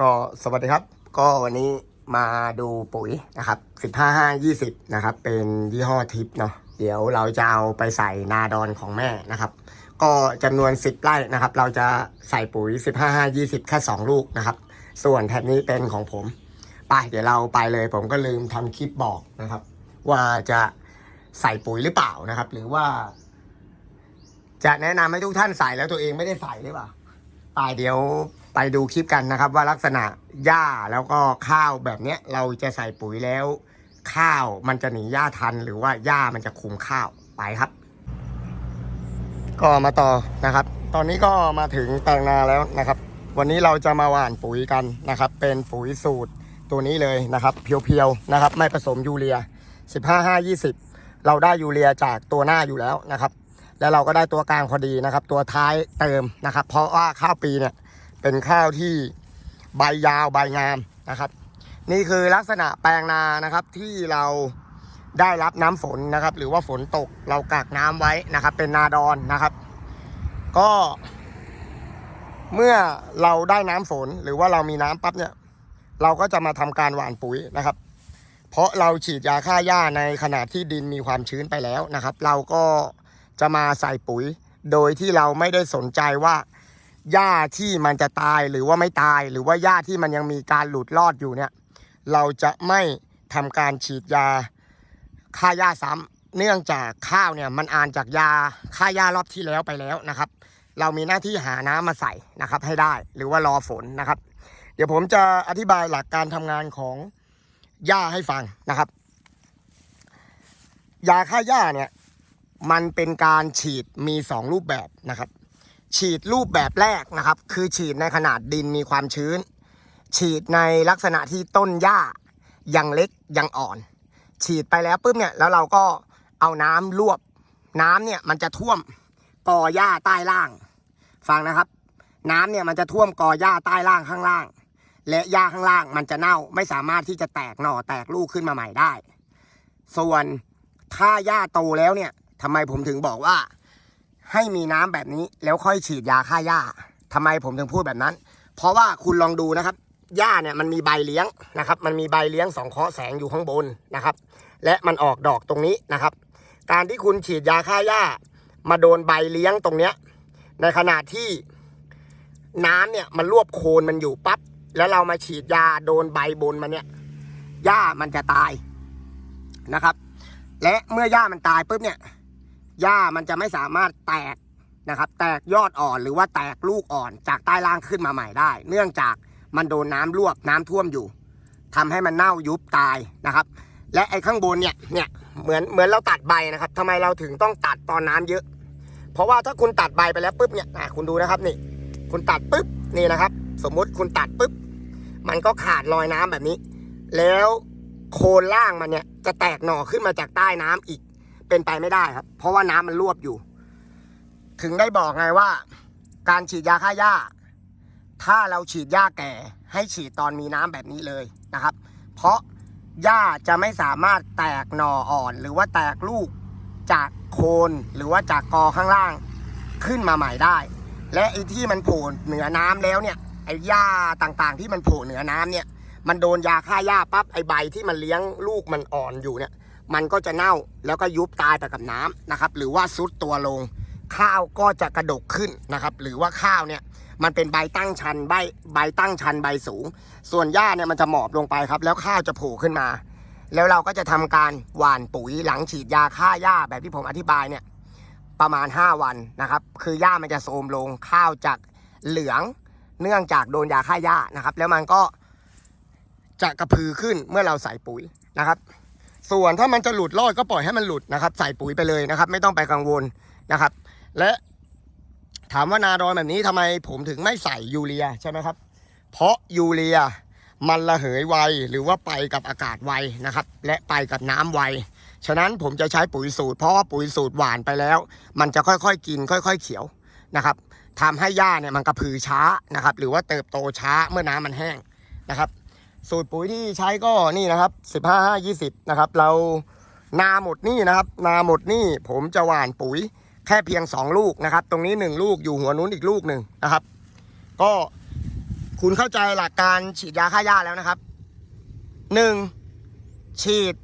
ก็สวัสดีครับ ก็วันนี้มาดูปุ๋ยนะครับ 15 5 20 นะครับ เป็นยี่ห้อทิปเนาะเดี๋ยวเราจะเอาไปใส่นาดอนของแม่นะครับ ก็จำนวน 10 ไร่นะครับ เราจะใส่ปุ๋ย 15 5 20 แค่ 2 ลูกนะครับ ส่วนแถบนี้เป็นของผมไปเดี๋ยวเราไปเลยผมก็ลืมทำคลิปบอกนะครับ ว่าจะใส่ปุ๋ยหรือเปล่านะครับ หรือว่า จะแนะนำให้ทุกท่านใส่แล้วตัวเองไม่ได้ใส่หรือเปล่าไปเดี๋ยว ไปดูคลิปกันนะครับ ว่าลักษณะหญ้าแล้วก็ข้าวแบบเนี้ยเราจะใส่ปุ๋ยแล้ว ข้าวมันจะหนีหญ้าทัน หรือว่าหญ้ามันจะคุมข้าวไปครับ ก็มาต่อนะครับ ตอนนี้ก็มาถึงแปลงนาแล้วนะครับ วันนี้เราจะมาหว่านปุ๋ยกันนะครับ เป็นปุ๋ยสูตรตัวนี้เลยนะครับ เพียวๆนะครับ ไม่ผสมยูเรีย 15 5 20 เราได้ยูเรียจากตัวหน้าอยู่แล้วนะครับ แล้วเราก็ได้ตัวกลางพอดีนะครับ ตัวท้ายเติมนะครับ เพราะว่าข้าวปีเนี่ย เป็นข้าวที่ใบยาวใบงามนะครับ นี่คือลักษณะแปลงนานะครับที่เราได้รับน้ำฝนนะครับ หรือว่าฝนตกเรากักน้ำไว้นะครับ เป็นนาดอนนะครับ ก็ เมื่อเราได้น้ำฝนหรือว่าเรามีน้ำปั๊บเนี่ย เราก็จะมาทำการหว่านปุ๋ยนะครับ เพราะเราฉีดยาฆ่าหญ้าในขณะที่ดินมีความชื้นไปแล้วนะครับ เราก็จะมาใส่ปุ๋ย โดยที่เราไม่ได้สนใจว่า หญ้าที่มันจะตายหรือว่าไม่ตายหรือว่าหญ้าที่มันยังมีการหลุดรอดอยู่เนี่ย เราจะไม่ทำการฉีดยาฆ่าหญ้าซ้ำเนื่องจากข้าวเนี่ยมันอ่านจากยาฆ่าหญ้ารอบที่แล้วไปแล้วนะครับ เรามีหน้าที่หาน้ำมาใส่นะครับ ให้ได้หรือว่ารอฝนนะครับ เดี๋ยวผมจะอธิบายหลักการทำงานของหญ้าให้ฟังนะครับ ยาฆ่าหญ้าเนี่ยมันเป็นการฉีดมี 2 รูปแบบนะครับ ฉีดรูปแบบแรกนะครับ คือฉีดในขนาดดินมีความชื้น ฉีดในลักษณะที่ต้นหญ้ายังเล็กยังอ่อน ฉีดไปแล้วปุ๊บเนี่ยแล้วเราก็เอาน้ำรวบ น้ำเนี่ยมันจะท่วมกอหญ้าใต้ล่าง ฟังนะครับ น้ำเนี่ยมันจะท่วมกอหญ้าใต้ล่างข้างล่าง และหญ้าข้างล่างมันจะเน่าไม่สามารถที่จะแตกหน่อแตกลูกขึ้นมาใหม่ได้ ส่วนถ้าหญ้าโตแล้วเนี่ยทำไมผมถึงบอกว่า ให้มีน้ำแบบนี้แล้วค่อยฉีดยาฆ่าหญ้าทำไมผมถึงพูดแบบนั้น เพราะว่าคุณลองดูนะครับหญ้าเนี่ยมันมีใบเลี้ยงนะครับ มันมีใบเลี้ยงสองเคาะแสงอยู่ข้างบนนะครับ และมันออกดอกตรงนี้นะครับ การที่คุณฉีดยาฆ่าหญ้า มาโดนใบเลี้ยงตรงเนี้ยในขณะที่น้ำเนี่ยมันรวบโคนมันอยู่ปั๊บแล้วเรามาฉีดยาโดนใบบนมันเนี่ยหญ้ามันจะตายนะครับ และเมื่อหญ้ามันตายปุ๊บเนี่ย หญ้ามันจะไม่สามารถแตกนะครับ แตกยอดอ่อนหรือว่าแตกลูกอ่อนจากใต้ล่างขึ้นมาใหม่ได้ เนื่องจากมันโดนน้ำรวบน้ำท่วมอยู่ทำให้มันเน่ายุบตายนะครับ และไอ้ข้างบนเนี่ยเนี่ยเหมือนเหมือนเราตัดใบนะครับทำไมเราถึงต้องตัดตอนน้ำเยอะ เพราะว่าถ้าคุณตัดใบไปแล้วปุ๊บเนี่ยคุณดูนะครับนี่ คุณตัดปุ๊บนี่นะครับ สมมุติคุณตัดปุ๊บมันก็ขาดรอยน้ำแบบนี้ แล้วโคนล่างมันเนี่ยจะแตกหน่อขึ้นมาจากใต้น้ำอีก เป็นไปไม่ได้ครับ เพราะว่าน้ำมันรวบอยู่ ถึงได้บอกไงว่า การฉีดยาฆ่าหญ้า ถ้าเราฉีดหญ้าแก่ ให้ฉีดตอนมีน้ำแบบนี้เลยนะครับ เพราะหญ้าจะไม่สามารถแตกหน่ออ่อน หรือว่าแตกลูกจากโคนหรือว่าจากกอข้างล่างขึ้นมาใหม่ได้ และไอ้ที่มันโผล่เหนือน้ำแล้วเนี่ยไอ้หญ้าต่างๆ ที่มันโผล่เหนือน้ำเนี่ย มันโดนยาฆ่าหญ้าปั๊บไอ้ใบที่มันเลี้ยงลูกมันอ่อนอยู่เนี่ย มันก็จะเน่าแล้วก็ยุบตายไปกับน้ำนะครับ หรือว่าซุดตัวลง ข้าวก็จะกระดกขึ้นนะครับ หรือว่าข้าวเนี่ยมันเป็นใบตั้งชันใบใบตั้งชันใบสูง ส่วนหญ้าเนี่ยมันจะหมอบลงไปครับ แล้วข้าวจะโผล่ขึ้นมา แล้วเราก็จะทำการหว่านปุ๋ยหลังฉีดยาฆ่าหญ้าแบบที่ผมอธิบายเนี่ยประมาณ 5 วันนะครับ คือหญ้ามันจะโทรมลงข้าวจากเหลืองเนื่องจากโดนยาฆ่าหญ้านะครับ แล้วมันก็จะกระพือขึ้นเมื่อเราใส่ปุ๋ยนะครับ ส่วนถ้ามันจะหลุดรอดก็ปล่อยให้มันหลุดนะครับ ใส่ปุ๋ยไปเลยนะครับ ไม่ต้องไปกังวลนะครับ และถามว่านาดอนแบบนี้ทำไมผมถึงไม่ใส่ยูเรียใช่ไหมครับ เพราะยูเรียมันระเหยไวหรือว่าไปกับอากาศไวนะครับ และไปกับน้ำไวฉะนั้นผมจะใช้ปุ๋ยสูตร เพราะว่าปุ๋ยสูตรหวานไปแล้ว มันจะค่อยๆกิน ค่อย ๆ เขียวนะครับทำให้หญ้าเนี่ยมันกระพือช้านะครับ หรือว่าเติบโตช้าเมื่อน้ำมันแห้งนะครับ สูตรปุ๋ยที่ใช้ก็นี่นะครับ15 5 20นะครับ เรานาหมดนี่นะครับ นาหมดนี่ผมจะหว่านปุ๋ยแค่เพียง2ลูกนะครับ ตรงนี้1ลูกอยู่หัวนู้นอีกลูกหนึ่งนะครับ ก็คุณเข้าใจหลักการฉีดยาฆ่าหญ้าแล้วนะครับหนึ่งฉีด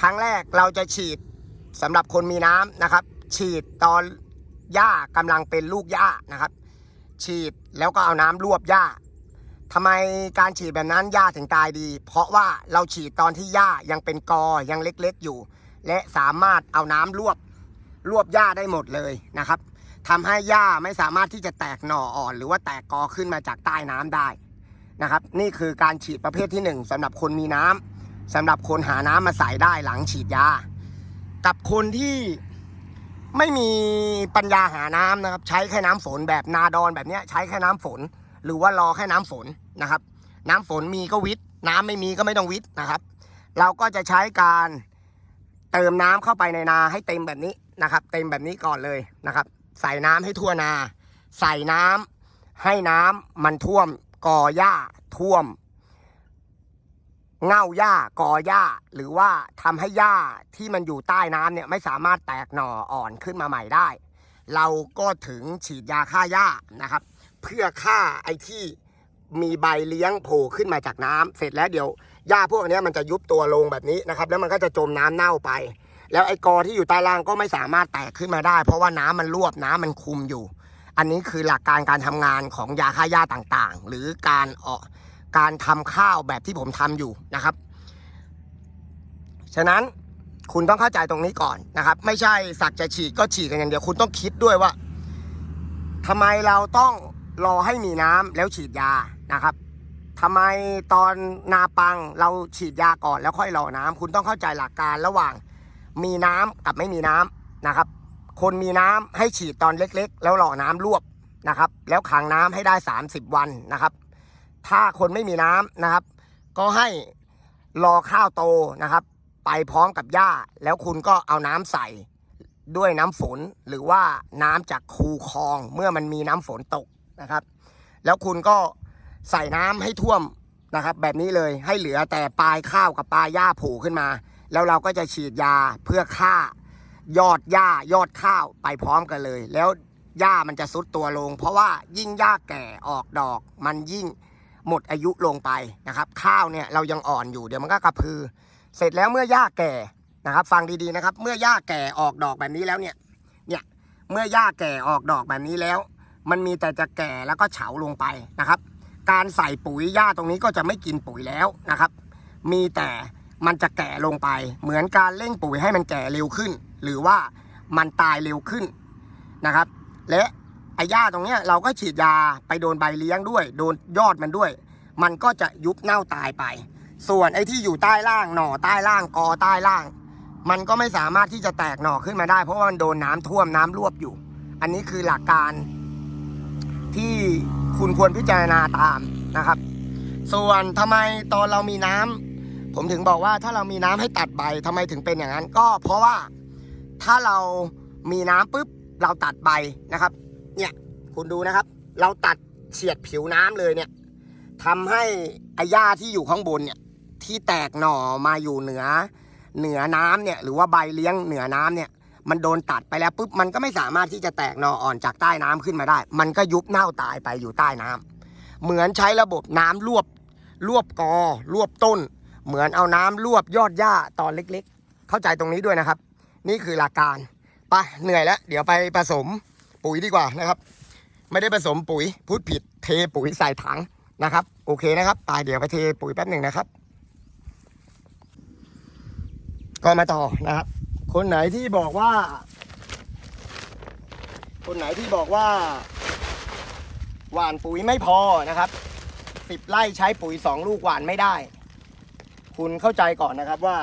ครั้งแรกเราจะฉีดสำหรับคนมีน้ำนะครับ ฉีดตอนหญ้ากำลังเป็นลูกหญ้านะครับ ฉีดแล้วก็เอาน้ำรวบหญ้า ทำไมการฉีดแบบนั้นหญ้าถึงตายดี เพราะว่าเราฉีดตอนที่หญ้ายังเป็นกอยังเล็กๆอยู่ และสามารถเอาน้ำรวบรวบหญ้าได้หมดเลยนะครับทำให้หญ้าไม่สามารถที่จะแตกหน่ออ่อน หรือว่าแตกกอขึ้นมาจากใต้น้ำได้นะครับ นี่คือการฉีดประเภทที่หนึ่งสำหรับคนมีน้ำสำหรับคนหาน้ำมาใส่ได้หลังฉีดยา กับคนที่ไม่มีปัญญาหาน้ำนะครับ ใช้แค่น้ำฝนแบบนาดอนแบบนี้ใช้แค่น้ำฝน หรือว่ารอแค่น้ำฝน นะครับ น้ำฝนมีก็วิทย์น้ำไม่มีก็ไม่ต้องวิทย์นะครับ เราก็จะใช้การเติมน้ำเข้าไปในนาให้เต็มแบบนี้นะครับ เต็มแบบนี้ก่อนเลยนะครับ ใส่น้ำให้ทั่วนา ใส่น้ำให้น้ำมันท่วมกอหญ้าท่วมเง่าหญ้ากอหญ้า หรือว่าทำให้หญ้าที่มันอยู่ใต้น้ำเนี่ยไม่สามารถแตกหน่ออ่อนขึ้นมาใหม่ได้ เราก็ถึงฉีดยาฆ่าหญ้านะครับ เพื่อฆ่าไอ้ที่ มีใบเลี้ยงโผล่ขึ้นมาจากน้ำเสร็จแล้วเดี๋ยวหญ้าพวกนี้มันจะยุบตัวลงแบบนี้นะครับ แล้วมันก็จะจมน้ำเน่าไป แล้วไอ้กอที่อยู่ใต้ล่างก็ไม่สามารถแตกขึ้นมาได้ เพราะว่าน้ำมันรวบน้ำมันคุมอยู่ อันนี้คือหลักการการทำงานของยาฆ่าหญ้าต่างๆ หรือการออกการทำข้าวแบบที่ผมทำอยู่นะครับ ฉะนั้นคุณต้องเข้าใจตรงนี้ก่อนนะครับ ไม่ใช่สักจะฉีดก็ฉีดกันอย่างเดียวคุณต้องคิดด้วยว่าทำไมเราต้องรอให้มีน้ำแล้วฉีดยา นะครับทำไมตอนนาปังเราฉีดยาก่อนแล้วค่อยรอน้ำคุณต้องเข้าใจหลักการระหว่างมีน้ำกับไม่มีน้ำนะครับ คนมีน้ำให้ฉีดตอนเล็กๆ แล้วรอน้ำรวบนะครับ แล้วขังน้ำให้ได้ 30 วันนะครับ ถ้าคนไม่มีน้ำนะครับ ก็ให้รอข้าวโตนะครับ ไปพร้อมกับหญ้า แล้วคุณก็เอาน้ำใส่ด้วยน้ำฝนหรือว่าน้ำจากคูคลองเมื่อมันมีน้ำฝนตกนะครับ แล้วคุณก็ ใส่น้ำให้ท่วมนะครับ แบบนี้เลยให้เหลือแต่ปลายข้าวกับปลายหญ้าโผล่ขึ้นมา แล้วเราก็จะฉีดยาเพื่อฆ่ายอดหญ้ายอดข้าวไปพร้อมกันเลย แล้วหญ้ามันจะซุดตัวลง เพราะว่ายิ่งหญ้าแก่ออกดอก มันยิ่งหมดอายุลงไปนะครับ ข้าวเนี่ยเรายังอ่อนอยู่เดี๋ยวมันก็กระพือ เสร็จแล้วเมื่อหญ้าแก่นะครับ ฟังดีๆนะครับ เมื่อหญ้าแก่ออกดอกแบบนี้แล้วเนี่ยเนี่ยเมื่อหญ้าแก่ออกดอกแบบนี้แล้ว มันมีแต่จะแก่แล้วก็เฉาลงไปนะครับ การใส่ปุ๋ยหญ้าตรงนี้ก็จะไม่กินปุ๋ยแล้วนะครับ มีแต่มันจะแก่ลงไป เหมือนการเร่งปุ๋ยให้มันแก่เร็วขึ้น หรือว่ามันตายเร็วขึ้นนะครับ และไอ้หญ้าตรงเนี้ยเราก็ฉีดยาไปโดนใบเลี้ยงด้วย โดนยอดมันด้วย มันก็จะยุบเน่าตายไป ส่วนไอ้ที่อยู่ใต้ล่างหน่อใต้ล่างกอใต้ล่าง มันก็ไม่สามารถที่จะแตกหน่อขึ้นมาได้ เพราะว่ามันโดนน้ำท่วมน้ำรวบอยู่ อันนี้คือหลักการ ที่คุณควรพิจารณาตามนะครับ ส่วนทำไมตอนเรามีน้ำผมถึงบอกว่าถ้าเรามีน้ำให้ตัดใบทำไมถึงเป็นอย่างนั้น ก็เพราะว่าถ้าเรามีน้ำปุ๊บเราตัดใบนะครับ เนี่ยคุณดูนะครับ เราตัดเฉียดผิวน้ำเลยเนี่ยทำให้อ้หญ้าที่อยู่ข้างบนเนี่ยที่แตกหน่อมาอยู่เหนือ เหนือน้ำเนี่ยหรือว่าใบเลี้ยงเหนือน้ำเนี่ย มันโดนตัดไปแล้วปุ๊บมันก็ไม่สามารถที่จะแตกนออ่อนจากใต้น้ำขึ้นมาได้ มันก็ยุบเน่าตายไปอยู่ใต้น้ำเหมือนใช้ระบบน้ำรวบรวบกอรวบต้น เหมือนเอาน้ำรวบยอดหญ้าตอนเล็กๆ เข้าใจตรงนี้ด้วยนะครับ นี่คือหลักการไปเหนื่อยแล้ว เดี๋ยวไปผสมปุ๋ยดีกว่านะครับ ไม่ได้ผสมปุ๋ยพูดผิดเทปุ๋ยใส่ถังนะครับ โอเคนะครับไปเดี๋ยวไปเทปุ๋ยแป๊บหนึ่งนะครับ ก็มาต่อนะครับ คนไหนที่บอกว่า คนไหนที่บอกว่า หว่านปุ๋ยไม่พอนะครับสิบไร่ใช้ปุ๋ยสองลูกหว่านไม่ได้ คุณเข้าใจก่อนนะครับว่า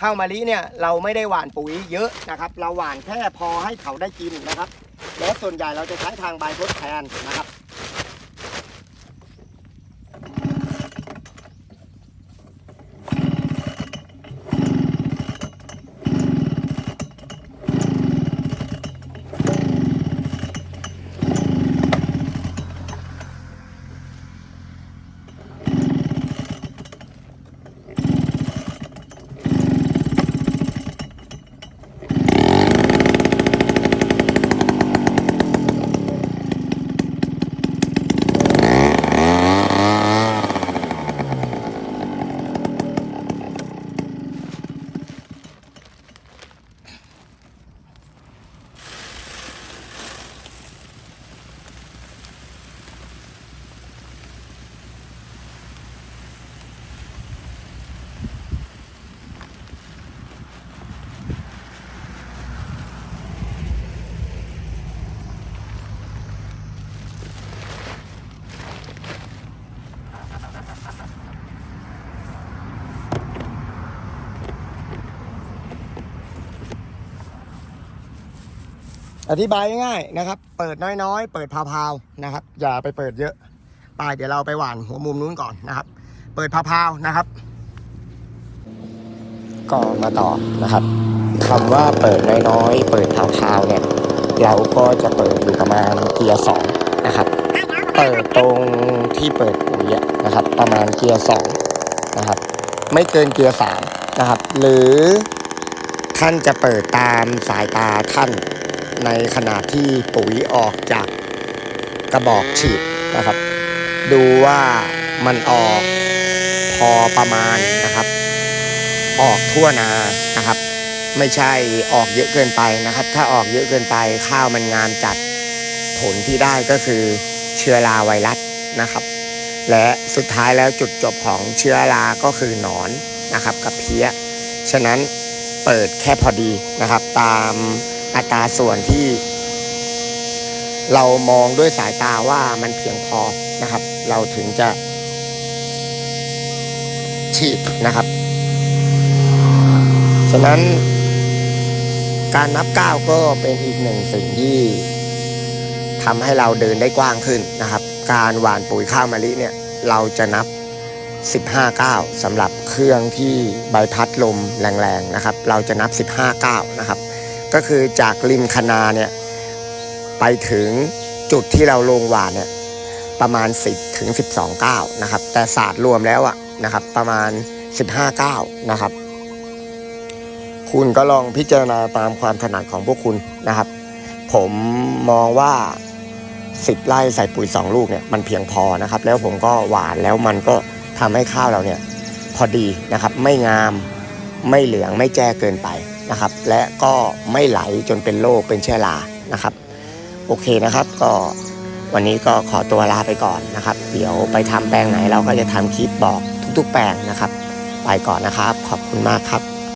ข้าวมะลิเนี่ยเราไม่ได้หว่านปุ๋ยเยอะนะครับ เราหว่านแค่พอให้เขาได้กินนะครับ และส่วนใหญ่เราจะใช้ทางใบทดแทนนะครับ อธิบายง่ายๆนะครับ เปิดน้อยๆ เปิดพาวๆนะครับ อย่าไปเปิดเยอะไปเดี๋ยวเราไปหว่านหัวมุมนู้นก่อนนะครับ เปิดพาวๆนะครับ ก็มาต่อนะครับคำว่าเปิดน้อยๆ เปิดพาวๆเนี่ย เราก็จะเปิดอยู่ประมาณเกียร์สองนะครับ เปิดตรงที่เปิดปุ๋ยนะครับ ประมาณเกียร์สองนะครับ ไม่เกินเกียร์สามนะครับ หรือท่านจะเปิดตามสายตาท่าน ในขณะที่ปุ๋ยออกจากกระบอกฉีดนะครับ ดูว่ามันออกพอประมาณนะครับ ออกทั่วนานะครับ ไม่ใช่ออกเยอะเกินไปนะครับ ถ้าออกเยอะเกินไปข้าวมันงามจัดผลที่ได้ก็คือเชื้อราไวรัสนะครับ และสุดท้ายแล้วจุดจบของเชื้อราก็คือหนอนนะครับกับเพี้ย ฉะนั้นเปิดแค่พอดีนะครับตาม อัตราส่วนที่ เรามองด้วยสายตาว่ามันเพียงพอนะครับ เราถึงจะฉีดนะครับ ฉะนั้นการนับก้าวก็เป็นอีกหนึ่งสิ่งที่ทำให้เราเดินได้กว้างขึ้นนะครับ การหว่านปุ๋ยข้าวมะลิเนี่ยเราจะนับ 15ก้าวสำหรับเครื่องที่ใบพัดลมแรงๆนะครับ เราจะนับ 15ก้าวนะครับ ก็คือจากริมคนาเนี่ยไปถึงจุดที่เราลงหวานเนี่ยประมาณ 10ถึง12ก้านะครับแต่ศาสตร์รวมแล้วอะนะครับประมาณ 15ก้านะครับคุณก็ลองพิจารณาตามความถนัดของพวกคุณนะครับ ผมมองว่า 10ไร่ใส่ปุ๋ย 2 ลูกเนี่ยมันเพียงพอนะครับ แล้วผมก็หวานแล้วมันก็ทำให้ข้าวเราเนี่ยพอดีนะครับ ไม่งามไม่เหลืองไม่แจ้เกินไป นะครับ และก็ไม่ไหลจนเป็นโรคเป็นเชื้อรานะครับ โอเคนะครับก็วันนี้ก็ขอตัวลาไปก่อนนะครับ เดี๋ยวไปทำแปลงไหนเราก็จะทำคลิปบอกทุกๆ แปลงนะครับ ไปก่อนนะครับ ขอบคุณมากครับ